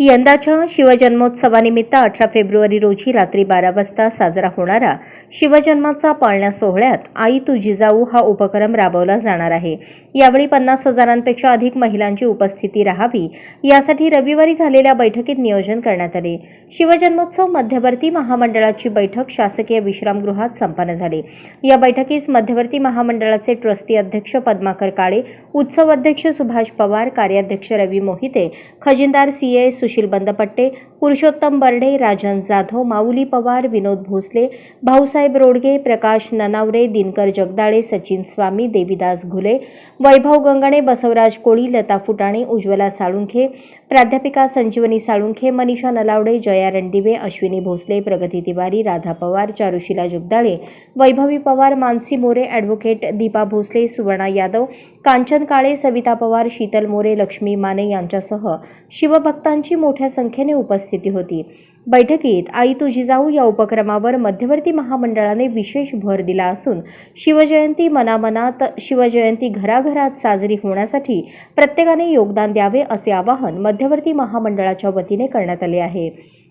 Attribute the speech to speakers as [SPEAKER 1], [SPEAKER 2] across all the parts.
[SPEAKER 1] यंदाच्या शिवजन्मोत्सवानिमित्त अठरा फेब्रुवारी रोजी रात्री बारा वाजता साजरा होणारा शिवजन्माचा पाळण्या सोहळ्यात आई तू जिजाऊ हा उपक्रम राबवला जाणार आहे. यावेळी पन्नास हजारांपेक्षा अधिक महिलांची उपस्थिती राहावी यासाठी रविवारी झालेल्या बैठकीत नियोजन करण्यात आले. शिवजन्मोत्सव मध्यवर्ती महामंडळाची बैठक शासकीय विश्रामगृहात संपन्न झाली. या बैठकीस मध्यवर्ती महामंडळाचे ट्रस्टी अध्यक्ष पद्माकर काळे उत्सव अध्यक्ष सुभाष पवार कार्याध्यक्ष रवी मोहिते खजिनदार सी ए सुशील बंदपट्टे पुरुषोत्तम बर्डे राजन जाधव माऊली पवार विनोद भोसले भाऊसाहेब रोडगे प्रकाश ननावरे दिनकर जगदाळे सचिन स्वामी देविदास घुले वैभव गंगणे बसवराज कोळी लता फुटाणे उज्ज्वला साळुंखे प्राध्यापिका संजीवनी साळुंखे मनीषा नलावडे जया रणदिवे अश्विनी भोसले प्रगती तिवारी राधा पवार चारुशिला जगदाळे वैभवी पवार मानसी मोरे ॲडव्होकेट दीपा भोसले सुवर्णा यादव कांचन काळे सविता पवार शीतल मोरे लक्ष्मी माने यांच्यासह शिवभक्तांची मोठ्या संख्येने उपस्थिती होती. बैठकीत आई तुझी जाऊ या उपक्रमावर मध्यवर्ती महामंडळाने विशेष भर दिला असून शिवजयंती मनामनात शिवजयंती घराघरात साजरी होण्यासाठी प्रत्येकाने योगदान द्यावे असे आवाहन मध्यवर्ती महामंडळाच्या वतीने करण्यात आले आहे.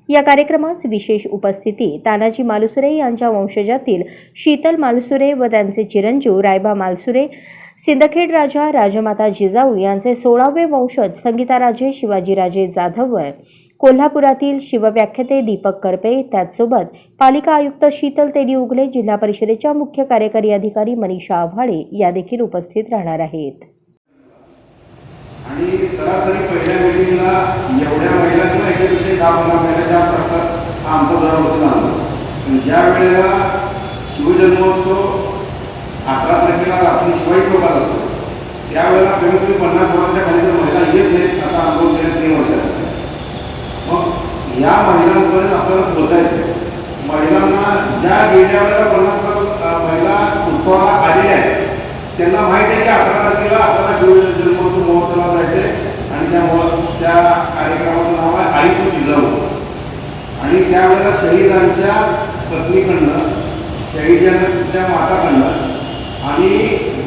[SPEAKER 1] या कार्यक्रमास विशेष उपस्थिती तानाजी मालुसरे यांच्या वंशजातील शीतल मालुसरे व त्यांचे चिरंजीव रायबा मालसुरे सिंदखेड राजा राजमाता जिजाऊ यांचे सोळावे वंशज संगीताराजे शिवाजीराजे जाधववर कोल्हापुरातील शिवव्याख्याते दीपक करपे त्याचसोबत पालिका आयुक्त शीतल तेली उगले जिल्हा परिषदेच्या मुख्य कार्यकारी अधिकारी मनीषा आव्हाडे या देखील उपस्थित राहणार आहेत.
[SPEAKER 2] आणि सरासरी पहिल्या मिटिंगला एवढ्या महिला किंवा याच्यापेक्षा दहा पंधरा महिला जास्त असतात हा आमचा दरवर्षी जाणतो पण ज्या वेळेला शिवजन्मोत्सव अठरा तारखेला रात्री शिवाई चौकात असतो त्यावेळेला कमीत कमी पन्नास हजाराच्या खाली जर महिला येत नाहीत असा अनुभव गेल्या तीन वर्षात. मग या महिलांपर्यंत आपल्याला पोचायचं महिलांना ज्या गेल्या वेळेला पन्नास महिला उत्सवाला आलेल्या आहेत त्यांना माहिती आहे की अठरा तारखेला आपल्याला शिवजन्मोत्सव महोत्सवाला जायचं आहे आणि त्या त्या कार्यक्रमाचं नाव आहे आई तू जिजाऊ. आणि त्यावेळेला शहीदांच्या पत्नीकडनं शहीदांच्या माताकडनं आणि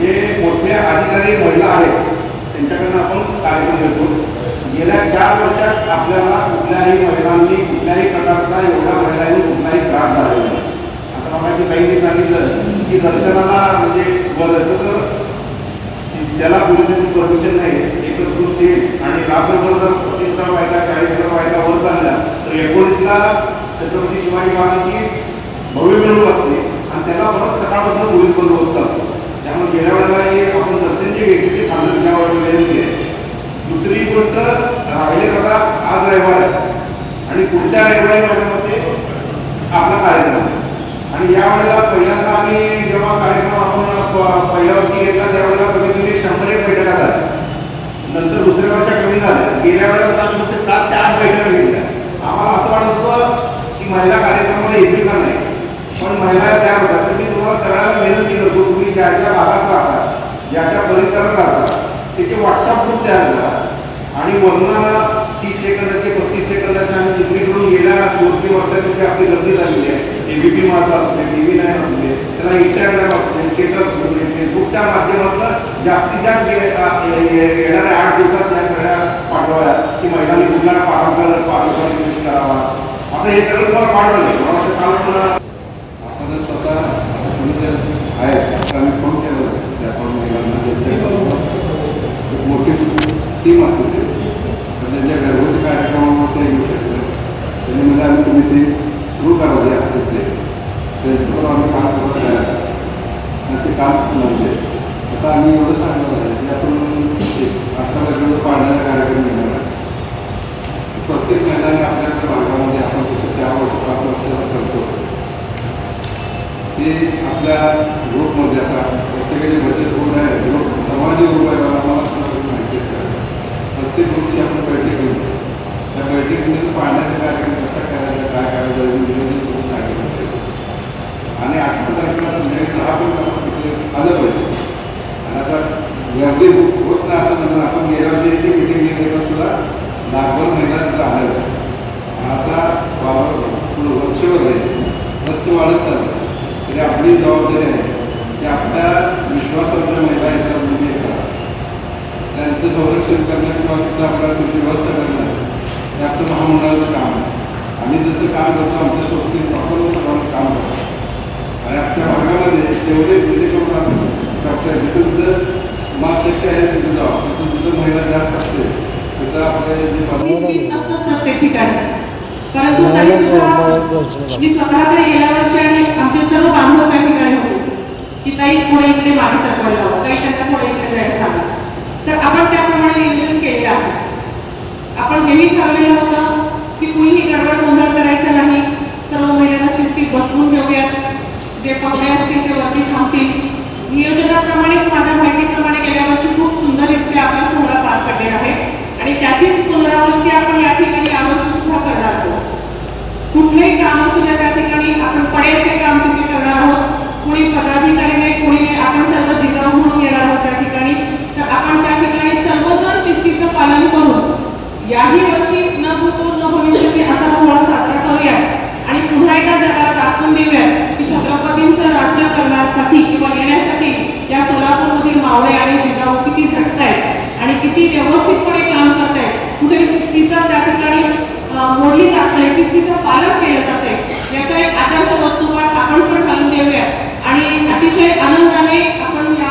[SPEAKER 2] जे मोठे अधिकारी महिला आहेत कार्यक्रम घेतो गेल्या चार वर्षात आपल्याला कुठल्याही महिलांनी कुठल्याही प्रकारचा एवढ्या महिलांनी कुठलाही त्रास झालेला नाही. आता मगाशी ताईंनी सांगितलं की दर्शनाला म्हणजे वर येतं तर त्याला पोलिसांची परमिशन नाही. एकच गोष्टी आणि रात्रभर जर पस्तीस हजार बायका चाळीस हजार बायका वर चालल्या तर एकोणीसला छत्रपती शिवाजी महाराजांची भव्य मिळवणूक असते. आणि त्याला परत सकाळपासून पोलीस बंदोबस्त असतो त्यामुळे गेल्या वेळेला हे आपण दर्शन जे घेतले ते थांबलं त्या वेळेला विनंती आहे दुसरी गोष्ट राहिले आता आज रविवार आहे. आणि पुढच्या रविवारी महिन्यामध्ये आपला कार्यक्रम. आणि यावेळेला पहिल्यांदा आम्ही जेव्हा कार्यक्रम आपण पहिल्या वर्षी घेतला त्यावेळेला कमीत कमी शंभर एक बैठका झाल्या. नंतर दुसऱ्या वर्षात कमी झाल्या. गेल्या वेळेला आम्ही फक्त सात ते आठ बैठका घेतल्या. आम्हाला असं वाटत होतं की महिला कार्यक्रमाला येतील का नाही? पण महिला त्या होत्या. तर मी तुम्हाला सगळ्यांना विनंती करतो तुम्ही ज्या ज्या भागात राहता ज्या ज्या परिसरात राहता त्याचे व्हॉट्सअप ग्रुप तयार करा. आणि वरनं तीस सेकंदाचे पस्तीस सेकंदाचे आम्ही चित्रीकरून गेल्या दोन तीन वर्षापूर्वी आपली गर्दी झालेली आहे. एबीपी माझा असू दे टी व्ही नाईन असू दे त्याला इंस्टाग्राम असू दे स्टेटस असू दे फेसबुकच्या माध्यमातून जास्तीत जास्त येणाऱ्या आठ दिवसात या सगळ्या पाठवाव्या की महिलांनी कुठला पारंपरिक पारंपरिक वेश करावा. आता हे सगळं तुम्हाला पाठवलं मला वाटतं काल पण
[SPEAKER 3] आपण स्वतः आहेत आम्ही फोन केलं. महिलांना एक मोठी टीम असते. त्यांच्या घरगुती कार्यक्रमावर येऊ शकतं त्यांनी म्हणजे आम्ही तुम्ही ते सुरू करा जे असते ते त्यांच्यावर आम्ही काम करत आहे आणि ते काम म्हणजे आता आम्ही एवढं सांगणार आहे की आपण आता लग्न पाडण्याचा कार्यक्रम घेणार आहे प्रत्येक महिलांनी आपल्या भागामध्ये आपण कसं त्या पाच वर्षाला करतो ते आपल्या ग्रुपमध्ये आता प्रत्येकाची बचत ग्रुप आहे ग्रुप समाजी ग्रुप आहे मला मला सुद्धा माहिती आहे प्रत्येक ग्रुपची आपण बैठक घेऊ त्या बैठकीमध्ये पाहण्याचा कार्यक्रम कसा करायचा काय करायचं नियोजन करून सांगितलं पाहिजे आणि अठरा तारखेला संध्याकाळी दहा पण आपण तिथे आलं पाहिजे आणि आता गर्दी होत होत आपण गेल्या वर्षी मिटिंग घेतली तर सुद्धा लाखभर महिला तिथं आता वावर पुढं वर्षभर आहे. रस्ते वाढत चाललं तरी आपली जबाबदारी आहे की आपल्या विश्वासाच्या महिला येतात मुली येतात त्यांचं संरक्षण करणं किंवा तिथं आपल्याला तुमची व्यवस्था करणं हे आपलं महामंडळाचं काम आहे. आम्ही जसं काम करतो आमच्या सोबतीत आपण सर्वांना काम करतो. आणि आमच्या भागामध्ये जेवढे जिल्हे करून डॉक्टर जिथं जिथं तुम्हाला शक्य आहे तिथं जाऊ तिथं जिथं महिला जास्त असते तिथं आपले जे
[SPEAKER 4] वीस
[SPEAKER 3] पद-
[SPEAKER 4] वीस असतात प्रत्येक ठिकाणी. परंतु तरी सुद्धा मी स्वतःकडे गेल्या वर्षी आणि आमचे सर्व बांधव त्या ठिकाणी होते की ताई पुढे इकडे मागे सरकवायला हवं काही त्यांना पुढे इकडे जायला सांगा. तर आपण त्याप्रमाणे नियोजन केलेलं आहे. आपण हेही ठरवलेलं होतं की कुणीही गडबड गोंधळ करायचा नाही सर्व महिलांना शिस्तीत बसवून घेऊयात जे पाहुणे असतील ते वरती थांबतील नियोजनाप्रमाणेच माझ्या माहितीप्रमाणे गेल्या वर्षी खूप सुंदररित्या आपला सोहळा पार पडलेला आहे आणि त्याचीच पुनरावृत्ती आपण या ठिकाणी यावर्षी सुद्धा करणार आहोत कुठलेही काम असू द्या त्या ठिकाणी आपण पडेल ते काम तिथे करणार आहोत. कोणी पदाधिकारी नाही कोणी नाही आपण सर्व जिजाऊ म्हणून येणार आहोत त्या ठिकाणी. तर आपण त्या ठिकाणी सर्वजण शिस्तीचं पालन करून याही वर्षी न होतो न भविष्यती असा सोहळा साजरा करूया. आणि पुन्हा एकदा जगाला दाखवून देऊया की छत्रपतींचं राज्य करण्यासाठी किंवा येण्यासाठी या सोलापूरमधील मावळे आणि जिजाऊ किती झटतायत आणि किती व्यवस्थितपणे काम करतात कुठे शिस्तीचा त्या ठिकाणी मोडली जात नाही शिस्तीचं पालन केलं जाते याचा एक आदर्श वस्तू आपण पण घालून देऊया. आणि अतिशय आनंदाने आपण या